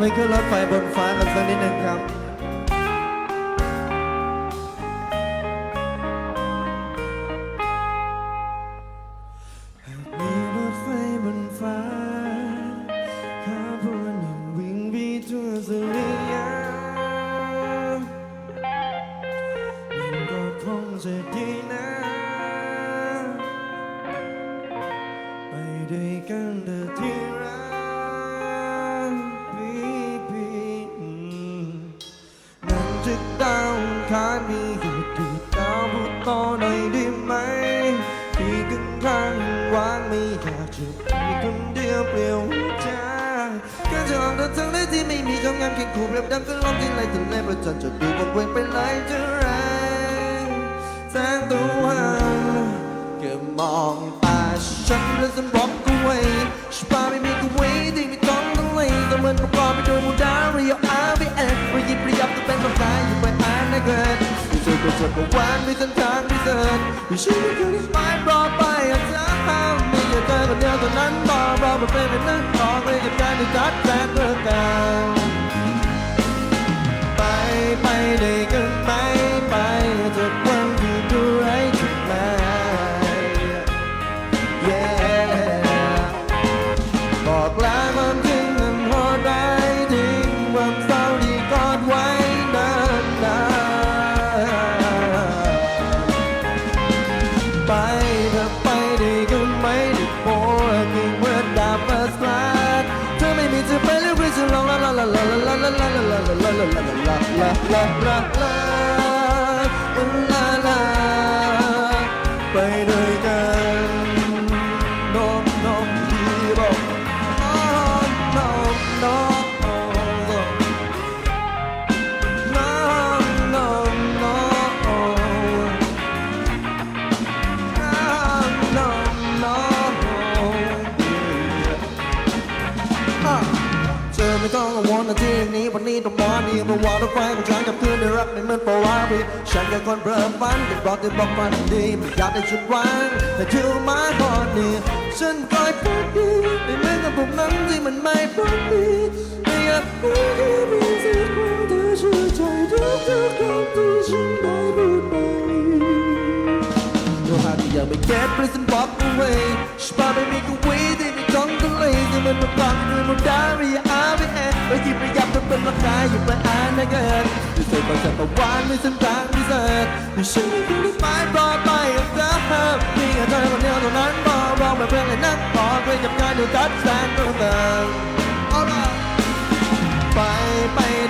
ไปขึ้นรถไฟบนฟ้ากันสักนิดหนึ่งครับาวอังคารมีอยู่ที่ดาวพุธต่อหน่อยได้ไหม ที่ข้างข้างๆว่างไม่อยากจะมีคนเดียวเปลี่ยวใจการจะออกเดินทางได้ที่ไม่มีช่องานเคียงคู่เรียบดำก็ลองที่ไหลทะเลประจันจะดูกังเวงไปไหลจะแรแสงตัวก็มองตาฉันแล้วฉันบอก ก็จะกว่นไม่ทันทางที่เสร็จวิชีวิตคือที่หมารอไปอาจจะห้ามม่อย่าเจอคนเดียวตอนนั้นรอรอมาเป็นแบบนั้นรอไม่กับการในทัดใจ ลาลาลาลาลา เธอไม่ต้องกังวลนะที่นี้วันนี้ต้องมอนี่เพราะว่ารถไฟของฉันกับคืนได้รักไม่เหมือนปวารีฉันแค่คนเพลินฝันแต่บอกที่บอกฝันดีไม่อยากได้ชุดวางแต่เธอมาก่อนนี่ฉันก็พูดดีไม่เหมือนกับพวกนั้นที่มันไม่พูดดีไม่อยากพูดดีมีสิทธิ์ว่าเธอเชื่อใจทุกทุกๆคำที่ฉันได้พูดไป Know how to yell, but can't prison walk away. She probably make a way, then you lazy mình một con người một đá vì á với em bởi vì bây giờ tôi bên mặt trái dù phải ai đã gần vì tôi bao giờ bao quan với xứng đáng bây giờ vì sự cũng được mãi bỏ tay em ra vì ngày tôi còn yêu tôi nắng bỏ bỏ mà quên lại nắng bỏ quên nhập nhau điều tất gian tôi vàng Bye bye